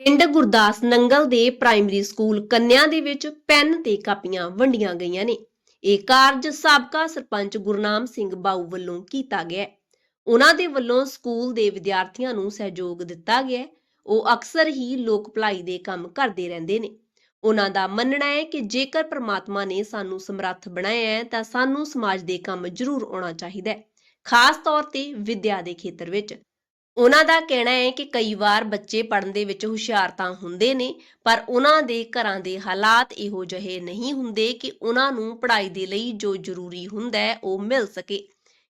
ਪਿੰਡ ਗੁਰਦਾਸ ਨੰਗਲ ਦੇ primary school ਕੰਨਿਆ ਦੇ ਵਿੱਚ ਪੈਨ ਤੇ ਕਾਪੀਆਂ ਵੰਡੀਆਂ ਗਈਆਂ ਨੇ। ਇਹ ਕਾਰਜ ਸਾਬਕਾ ਸਰਪੰਚ ਗੁਰਨਾਮ ਸਿੰਘ ਬਾਊ ਵੱਲੋਂ ਕੀਤਾ ਗਿਆ ਹੈ। ਉਹਨਾਂ ਦੇ ਵੱਲੋਂ ਸਕੂਲ ਦੇ ਵਿਦਿਆਰਥੀਆਂ ਨੂੰ ਸਹਿਯੋਗ ਦਿੱਤਾ ਗਿਆ ਹੈ। ਉਹ ਅਕਸਰ ਹੀ ਲੋਕ ਭਲਾਈ ਦੇ ਕੰਮ ਕਰਦੇ ਰਹਿੰਦੇ ਨੇ। ਉਹਨਾਂ ਦਾ ਮੰਨਣਾ ਹੈ ਕਿ ਜੇਕਰ ਪ੍ਰਮਾਤਮਾ ਨੇ ਸਾਨੂੰ ਸਮਰੱਥ ਬਣਾਇਆ ਹੈ, ਤਾਂ ਸਾਨੂੰ ਸਮਾਜ ਦੇ ਕੰਮ ਜ਼ਰੂਰ ਆਉਣਾ ਚਾਹੀਦਾ ਹੈ, ਖਾਸ ਤੌਰ ਤੇ ਵਿੱਦਿਆ ਦੇ ਖੇਤਰ ਵਿੱਚ। ਉਹਨਾਂ ਦਾ ਕਹਿਣਾ ਹੈ ਕਿ ਕਈ ਵਾਰ ਬੱਚੇ ਪੜ੍ਹਨ ਦੇ ਵਿੱਚ ਹੁਸ਼ਿਆਰ ਤਾਂ ਹੁੰਦੇ ਨੇ, ਪਰ ਉਹਨਾਂ ਦੇ ਘਰਾਂ ਦੇ ਹਾਲਾਤ ਇਹੋ ਜਿਹੇ ਨਹੀਂ ਹੁੰਦੇ ਕਿ ਉਹਨਾਂ ਨੂੰ ਪੜ੍ਹਾਈ ਦੇ ਲਈ ਜੋ ਜ਼ਰੂਰੀ ਹੁੰਦਾ ਹੈ ਉਹ ਮਿਲ ਸਕੇ।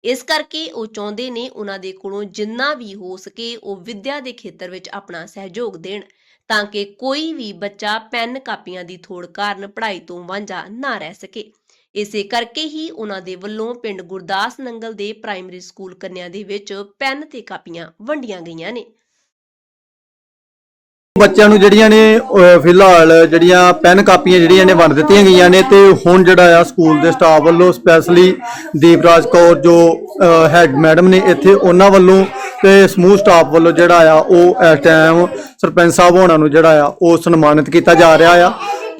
ਇਸ ਕਰਕੇ ਉਹ ਚਾਹੁੰਦੇ ਨੇ ਉਹਨਾਂ ਦੇ ਕੋਲੋਂ ਜਿੰਨਾ ਵੀ ਹੋ ਸਕੇ ਉਹ ਵਿੱਦਿਆ ਦੇ ਖੇਤਰ ਵਿੱਚ ਆਪਣਾ ਸਹਿਯੋਗ ਦੇਣ, ਤਾਂ ਕਿ ਕੋਈ ਵੀ ਬੱਚਾ ਪੈਨ ਕਾਪੀਆਂ ਦੀ ਥੋੜ ਕਾਰਨ ਪੜ੍ਹਾਈ ਤੋਂ ਵਾਂਝਾ ਨਾ ਰਹਿ ਸਕੇ। ਇਸੇ ਕਰਕੇ ਹੀ ਉਹਨਾਂ ਦੇ ਵੱਲੋਂ ਪਿੰਡ ਗੁਰਦਾਸ ਨੰਗਲ ਦੇ ਪ੍ਰਾਇਮਰੀ ਸਕੂਲ ਕੰਨਿਆ ਦੇ ਵਿੱਚ ਪੈਨ ਤੇ ਕਾਪੀਆਂ ਵੰਡੀਆਂ ਗਈਆਂ ਨੇ। ਬੱਚਿਆਂ ਨੂੰ ਜਿਹੜੀਆਂ ਨੇ, ਅਹ, ਫਿਲਹਾਲ ਜਿਹੜੀਆਂ ਪੈਨ ਕਾਪੀਆਂ ਜਿਹੜੀਆਂ ਨੇ ਵੰਡ ਦਿੱਤੀਆਂ ਗਈਆਂ ਨੇ ਤੇ ਹੁਣ ਜਿਹੜਾ ਆ ਸਕੂਲ ਦੇ ਸਟਾਫ ਵੱਲੋਂ ਸਪੈਸ਼ਲੀ ਦੀਪਰਾਜ ਕੌਰ ਜੋ ਹੈਡ ਮੈਡਮ ਨੇ ਇੱਥੇ ਉਹਨਾਂ ਵੱਲੋਂ ਤੇ ਸਮੂਹ ਸਟਾਫ ਵੱਲੋਂ ਜਿਹੜਾ ਆ ਉਹ ਇਸ ਟਾਈਮ ਸਰਪੰਚ ਸਾਹਿਬ ਹੋਣਾ ਨੂੰ ਜਿਹੜਾ ਆ ਉਹ ਸਨਮਾਨਿਤ ਕੀਤਾ ਜਾ ਰਿਹਾ ਆ।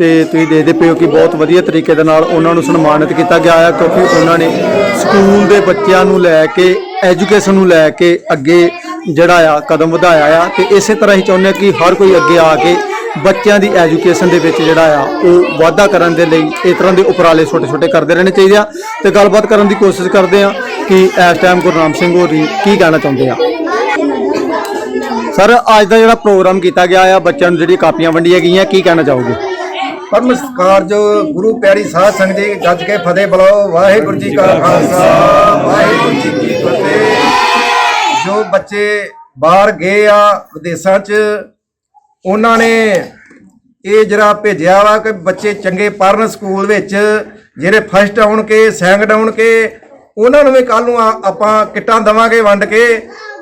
ਤੇ ਤੁਸੀਂ ਦੇਖਦੇ ਪਏ ਹੋ ਕਿ ਬਹੁਤ ਵਧੀਆ ਤਰੀਕੇ ਦੇ ਨਾਲ ਉਹਨਾਂ ਨੂੰ ਸਨਮਾਨਿਤ ਕੀਤਾ ਗਿਆ ਆ, ਕਿਉਂਕਿ ਉਹਨਾਂ ਨੇ ਸਕੂਲ ਦੇ ਬੱਚਿਆਂ ਨੂੰ ਲੈ ਕੇ, ਐਜੂਕੇਸ਼ਨ ਨੂੰ ਲੈ ਕੇ ਅੱਗੇ ਜਿਹੜਾ ਆ, ਕਦਮ ਵਧਾਇਆ ਆ। ਤੇ ਇਸੇ ਤਰ੍ਹਾਂ ਹੀ ਚਾਹੁੰਦੇ ਹਾਂ ਕਿ ਹਰ ਕੋਈ ਅੱਗੇ ਆ ਕੇ ਬੱਚਿਆਂ ਦੀ ਐਜੂਕੇਸ਼ਨ ਦੇ ਵਿੱਚ ਜਿਹੜਾ ਆ, ਉਹ ਵਾਧਾ ਕਰਨ ਦੇ ਲਈ ਇਸ ਤਰ੍ਹਾਂ ਦੇ ਉਪਰਾਲੇ ਛੋਟੇ ਛੋਟੇ ਕਰਦੇ ਰਹਿਣੇ ਚਾਹੀਦੇ ਆ। ਤੇ ਗੱਲਬਾਤ ਕਰਨ ਦੀ ਕੋਸ਼ਿਸ਼ ਕਰਦੇ ਆ ਕਿ ਇਸ ਟਾਈਮ ਗੁਰਨਾਮ ਸਿੰਘ ਹੋਰੀ ਕੀ ਕਹਿਣਾ ਚਾਹੁੰਦੇ ਆ? ਸਰ ਅੱਜ ਦਾ ਜਿਹੜਾ ਪ੍ਰੋਗਰਾਮ ਕੀਤਾ ਗਿਆ ਆ, ਬੱਚਿਆਂ ਨੂੰ ਜਿਹੜੀ ਕਾਪੀਆਂ ਵੰਡੀਆਂ ਗਈਆਂ, ਕੀ ਕਹਿਣਾ ਚਾਹੋਗੇ? ਪਰਮ ਸਤਿਕਾਰ ਜੋ ਗੁਰੂ ਪਿਆਰੀ ਸਾਧ ਸੰਗਤ ਜੀ ਗੱਜ ਕੇ ਫਤਿਹ ਬੁਲਾਓ। ਵਾਹਿਗੁਰੂ ਜੀ ਕਾ ਖਾਲਸਾ, ਵਾਹਿਗੁਰੂ ਜੀ ਕੀ ਫਤਿਹ। ਜੋ ਬੱਚੇ ਬਾਹਰ ਗਏ ਆ ਵਿਦੇਸ਼ਾਂ 'ਚ, ਉਹਨਾਂ ਨੇ ਇਹ ਜ਼ਰਾ ਭੇਜਿਆ ਵਾ ਕਿ ਬੱਚੇ ਚੰਗੇ ਪੜ੍ਹਨ ਸਕੂਲ ਵਿੱਚ, ਜਿਹੜੇ ਫਸਟ ਆਉਣ ਕੇ ਸੈਕੰਡ ਆਉਣ ਕੇ, ਉਹਨਾਂ ਨੂੰ ਵੀ ਕੱਲ ਨੂੰ ਆਪਾਂ ਕਿੱਟਾਂ ਦਵਾਂਗੇ ਵੰਡ ਕੇ,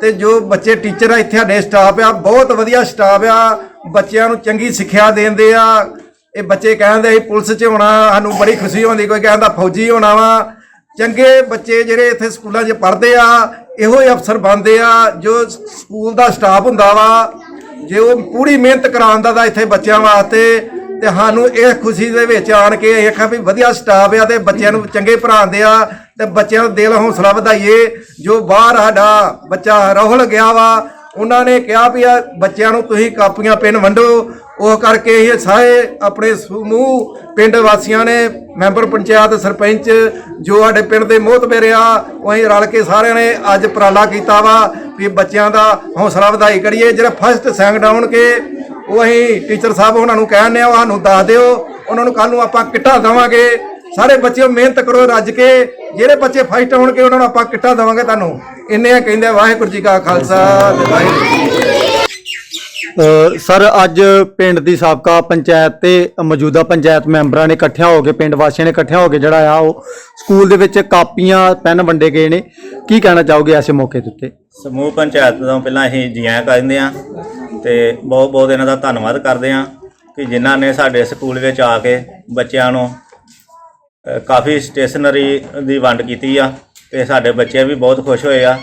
ਤੇ ਜੋ ਬੱਚੇ ਟੀਚਰ ਆ, ਇੱਥੇ ਸਾਡੇ ਸਟਾਫ ਆ, ਬਹੁਤ ਵਧੀਆ ਸਟਾਫ ਆ। ਬੱਚਿਆਂ ਨੂੰ ਚੰਗੀ ਸਿੱਖਿਆ ਦਿੰਦੇ ਆ। ਇਹ ਬੱਚੇ ਕਹਿੰਦੇ ਅਸੀਂ ਪੁਲਿਸ 'ਚ ਹੋਣਾ, ਸਾਨੂੰ ਬੜੀ ਖੁਸ਼ੀ ਹੁੰਦੀ, ਕੋਈ ਕਹਿੰਦਾ ਫੌਜੀ ਹੋਣਾ ਵਾ। ਚੰਗੇ ਬੱਚੇ ਜਿਹੜੇ ਇੱਥੇ ਸਕੂਲਾਂ 'ਚ ਪੜ੍ਹਦੇ ਆ, ਇਹੋ ਹੀ ਅਫਸਰ ਬਣਦੇ ਆ, ਜੋ ਸਕੂਲ ਦਾ ਸਟਾਫ ਹੁੰਦਾ ਵਾ, ਜੇ ਉਹ ਪੂਰੀ ਮਿਹਨਤ ਕਰਾਉਂਦਾ ਦਾ ਇੱਥੇ ਬੱਚਿਆਂ ਵਾਸਤੇ, ਤੇ ਸਾਨੂੰ ਇਹ ਖੁਸ਼ੀ ਦੇ ਵਿੱਚ ਆਣ ਕੇ ਇਹ ਆਖਾਂ ਵੀ ਵਧੀਆ ਸਟਾਫ ਆ ਤੇ ਬੱਚਿਆਂ ਨੂੰ ਚੰਗੇ ਪੜ੍ਹਾਉਂਦੇ ਆ, ਤੇ ਬੱਚਿਆਂ ਦਾ ਦਿਲ ਹੌਸਲਾ ਵਧਾਈਏ। ਜੋ ਬਾਹਰ ਸਾਡਾ ਬੱਚਾ ਰਾਹੁਲ ਗਿਆ ਵਾ, ਉਹਨਾਂ ਨੇ ਕਿਹਾ ਵੀ ਆ, ਬੱਚਿਆਂ ਨੂੰ ਤੁਸੀਂ ਕਾਪੀਆਂ, ਪੈਨ ਵੰਡੋ ਉਹ ਕਰਕੇ ਇਹ ਸਾਰੇ ਆਪਣੇ ਸਮੂਹ ਪਿੰਡ ਵਾਸੀਆਂ ਨੇ, ਮੈਂਬਰ ਪੰਚਾਇਤ ਸਰਪੰਚ ਜੋ ਸਾਡੇ ਪਿੰਡ ਦੇ ਮੋਹਤਬਰ ਆ ਉਹ ਅਸੀਂ ਰਲ ਕੇ ਸਾਰਿਆਂ ਨੇ ਅੱਜ ਉਪਰਾਲਾ ਕੀਤਾ ਵਾ ਵੀ ਬੱਚਿਆਂ ਦਾ ਹੌਸਲਾ ਵਧਾਈ ਕਰੀਏ। ਜਿਹੜਾ ਫਸਟ ਸੈਕੰਡ ਆਉਣ ਕੇ ਉਹ ਅਸੀਂ ਟੀਚਰ ਸਾਹਿਬ ਉਹਨਾਂ ਨੂੰ ਕਹਿੰਦੇ ਆ, ਉਹ ਸਾਨੂੰ ਦੱਸ ਦਿਓ। ਉਹਨਾਂ ਨੂੰ ਕੱਲ ਨੂੰ ਆਪਾਂ ਕਿੱਟਾ ਦੇਵਾਂਗੇ। ਸਾਰੇ ਬੱਚਿਓ ਮਿਹਨਤ ਕਰੋ ਰੱਜ ਕੇ। ਜਿਹੜੇ ਬੱਚੇ ਫਸਟ ਆਉਣਗੇ ਉਹਨਾਂ ਨੂੰ ਆਪਾਂ ਕਿੱਟਾ ਦੇਵਾਂਗੇ ਤੁਹਾਨੂੰ। ਇੰਨੇ ਕਹਿੰਦੇ ਵਾਹਿਗੁਰੂ ਜੀ ਕਾ ਖਾਲਸਾ ਤੇ ਵਾਹਿਗੁਰੂ ਜੀ ਸਰ, ਅੱਜ ਪਿੰਡ ਦੀ ਸਾਬਕਾ ਪੰਚਾਇਤ ਤੇ ਮੌਜੂਦਾ ਪੰਚਾਇਤ ਮੈਂਬਰਾਂ ਨੇ ਇਕੱਠਿਆਂ ਹੋ ਕੇ, ਪਿੰਡ ਵਾਸੀਆਂ ਨੇ ਇਕੱਠਿਆਂ ਹੋ ਕੇ ਜਿਹੜਾ ਆ, ਉਹ ਸਕੂਲ ਦੇ ਵਿੱਚ ਕਾਪੀਆਂ, ਪੈਨ ਵੰਡੇ ਗਏ ਨੇ। ਕੀ ਕਹਿਣਾ ਚਾਹੋਗੇ ਐਸੇ ਮੌਕੇ ਦੇ ਉੱਤੇ? ਸਮੂਹ ਪੰਚਾਇਤ ਤੋਂ ਪਹਿਲਾਂ ਅਸੀਂ ਜੀਆਂ ਆਇਆਂ ਕਹਿੰਦੇ ਆ ਤੇ ਬਹੁਤ ਬਹੁਤ ਇਹਨਾਂ ਦਾ ਧੰਨਵਾਦ ਕਰਦੇ ਆ ਕਿ ਜਿਨ੍ਹਾਂ ਨੇ ਸਾਡੇ ਸਕੂਲ ਵਿੱਚ ਆ ਕੇ ਬੱਚਿਆਂ ਨੂੰ ਕਾਫੀ ਸਟੇਸ਼ਨਰੀ ਦੀ ਵੰਡ ਕੀਤੀ ਆ ਤੇ ਸਾਡੇ ਬੱਚੇ ਵੀ ਬਹੁਤ ਖੁਸ਼ ਹੋਏ ਆ।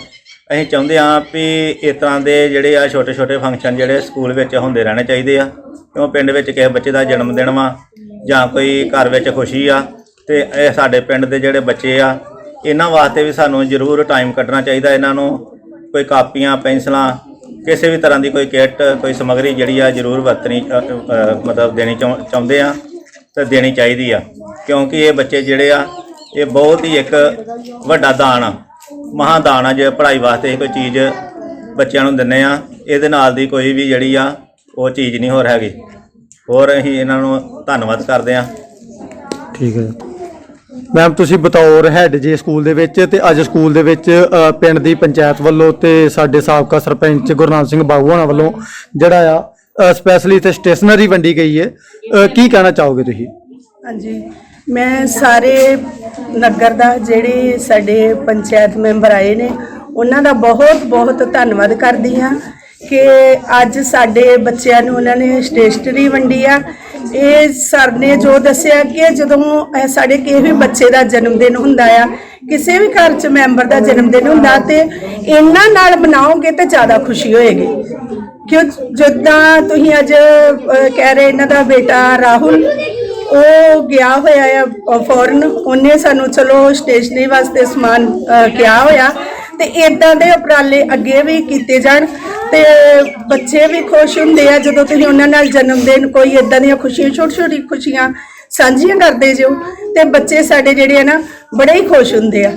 ਅਸੀਂ ਚਾਹੁੰਦੇ ਹਾਂ ਵੀ ਇਸ ਤਰ੍ਹਾਂ ਦੇ ਜਿਹੜੇ ਆ ਛੋਟੇ ਛੋਟੇ ਫੰਕਸ਼ਨ ਜਿਹੜੇ ਸਕੂਲ ਵਿੱਚ ਹੁੰਦੇ ਰਹਿਣੇ ਚਾਹੀਦੇ ਆ। ਕਿਉਂ ਪਿੰਡ ਵਿੱਚ ਕਿਸੇ ਬੱਚੇ ਦਾ ਜਨਮ ਦਿਨ ਵਾ ਜਾਂ ਕੋਈ ਘਰ ਵਿੱਚ ਖੁਸ਼ੀ ਆ ਤੇ ਇਹ ਸਾਡੇ ਪਿੰਡ ਦੇ ਜਿਹੜੇ ਬੱਚੇ ਆ, ਇਹਨਾਂ ਵਾਸਤੇ ਵੀ ਸਾਨੂੰ ਜ਼ਰੂਰ ਟਾਈਮ ਕੱਢਣਾ ਚਾਹੀਦਾ ਇਹਨਾਂ ਨੂੰ। ਕੋਈ ਕਾਪੀਆਂ, ਪੈਨਸਲਾਂ, ਕਿਸੇ ਵੀ ਤਰ੍ਹਾਂ ਦੀ ਕੋਈ ਕਿੱਟ ਕੋਈ ਸਮੱਗਰੀ ਜਿਹੜੀ ਆ ਜ਼ਰੂਰ ਵਰਤਣੀ ਮਤਲਬ ਦੇਣੀ ਚਾਹੁੰ- ਚਾਹੁੰਦੇ ਆ ਤੇ ਦੇਣੀ ਚਾਹੀਦੀ ਆ। ਕਿਉਂਕਿ ਇਹ ਬੱਚੇ ਜਿਹੜੇ ਆ, ਇਹ ਬਹੁਤ ਹੀ ਇੱਕ ਵੱਡਾ ਦਾਨ ਆ। ਮਹਾਦਾਨ ਆ ਜੇ ਪੜ੍ਹਾਈ ਵਾਸਤੇ ਕੋਈ ਚੀਜ਼ ਬੱਚਿਆਂ ਨੂੰ ਦਿੰਨੇ ਆ ਇਹਦੇ ਨਾਲ ਦੀ ਕੋਈ ਵੀ ਜਿਹੜੀ ਆ ਉਹ ਚੀਜ਼ ਨਹੀਂ ਹੋਰ ਹੈਗੀ। ਹੋਰ ਅਸੀਂ ਇਹਨਾਂ ਨੂੰ ਧੰਨਵਾਦ ਕਰਦੇ ਆ। ਠੀਕ ਹੈ ਮੈਮ ਤੁਸੀਂ ਬਤੌਰ ਹੈਡ ਜੇ ਸਕੂਲ ਦੇ ਵਿੱਚ ਤੇ ਅੱਜ ਸਕੂਲ ਦੇ ਵਿੱਚ ਅ, ਪਿੰਡ ਦੀ ਪੰਚਾਇਤ ਵੱਲੋਂ ਤੇ ਸਾਡੇ ਸਾਬਕਾ ਸਰਪੰਚ ਗੁਰਨਾਮ ਸਿੰਘ ਬਾਬੂ ਹੋਣਾ ਵੱਲੋਂ ਜਿਹੜਾ ਆ ਸਪੈਸ਼ਲੀ ਤੇ ਸਟੇਸ਼ਨਰੀ ਵੰਡੀ ਗਈ ਹੈ। ਅ, ਕੀ ਕਹਿਣਾ ਚਾਹੋਗੇ ਤੁਸੀਂ? ਹਾਂਜੀ। ਮੈਂ ਸਾਰੇ ਨਗਰ ਦਾ ਜਿਹੜੇ ਸਾਡੇ ਪੰਚਾਇਤ ਮੈਂਬਰ ਆਏ ਨੇ, ਉਹਨਾਂ ਦਾ ਬਹੁਤ ਬਹੁਤ ਧੰਨਵਾਦ ਕਰਦੀ ਹਾਂ ਕਿ ਅੱਜ ਸਾਡੇ ਬੱਚਿਆਂ ਨੂੰ ਉਹਨਾਂ ਨੇ ਸਟੇਸ਼ਨਰੀ ਵੰਡੀ ਆ। ਇਹ ਸਰ ਨੇ ਜੋ ਦੱਸਿਆ ਕਿ ਜਦੋਂ ਸਾਡੇ ਕਿਸੇ ਵੀ ਬੱਚੇ ਦਾ ਜਨਮ ਦਿਨ ਹੁੰਦਾ ਆ, ਕਿਸੇ ਵੀ ਘਰ 'ਚ ਮੈਂਬਰ ਦਾ ਜਨਮ ਦਿਨ ਹੁੰਦਾ ਤੇ ਇਹਨਾਂ ਨਾਲ ਮਨਾਓਗੇ ਤੇ ਜ਼ਿਆਦਾ ਖੁਸ਼ੀ ਹੋਏਗੀ। ਕਿਉਂ? ਜਿੱਦਾਂ ਤੁਸੀਂ ਅੱਜ ਕਹਿ ਰਹੇ ਇਹਨਾਂ ਦਾ ਬੇਟਾ ਰਾਹੁਲ ਉਹ ਗਿਆ ਹੋਇਆ ਆ ਫੋਰਨ ਉਹਨੇ ਸਾਨੂੰ ਚਲੋ ਸਟੇਸ਼ਨਰੀ ਵਾਸਤੇ ਸਮਾਨ ਕਿਹਾ ਹੋਇਆ। ਤੇ ਇਦਾਂ ਦੇ ਉਪਰਾਲੇ ਅੱਗੇ ਵੀ ਕੀਤੇ ਜਾਣ। ਤੇ ਬੱਚੇ ਵੀ ਖੁਸ਼ ਹੁੰਦੇ ਆ ਜਦੋਂ ਤੁਸੀਂ ਉਹਨਾਂ ਨਾਲ ਜਨਮ ਦਿਨ ਕੋਈ ਇਦਾਂ ਦੀਆਂ ਖੁਸ਼ੀਆਂ ਛੋਟੀ ਛੋਟੀ ਖੁਸ਼ੀਆਂ ਸਾਂਝੀਆਂ ਕਰਦੇ ਜਿਓ। ਤੇ ਬੱਚੇ ਸਾਡੇ ਜਿਹੜੇ ਆ ਨਾ, ਬੜੇ ਹੀ ਖੁਸ਼ ਹੁੰਦੇ ਆ।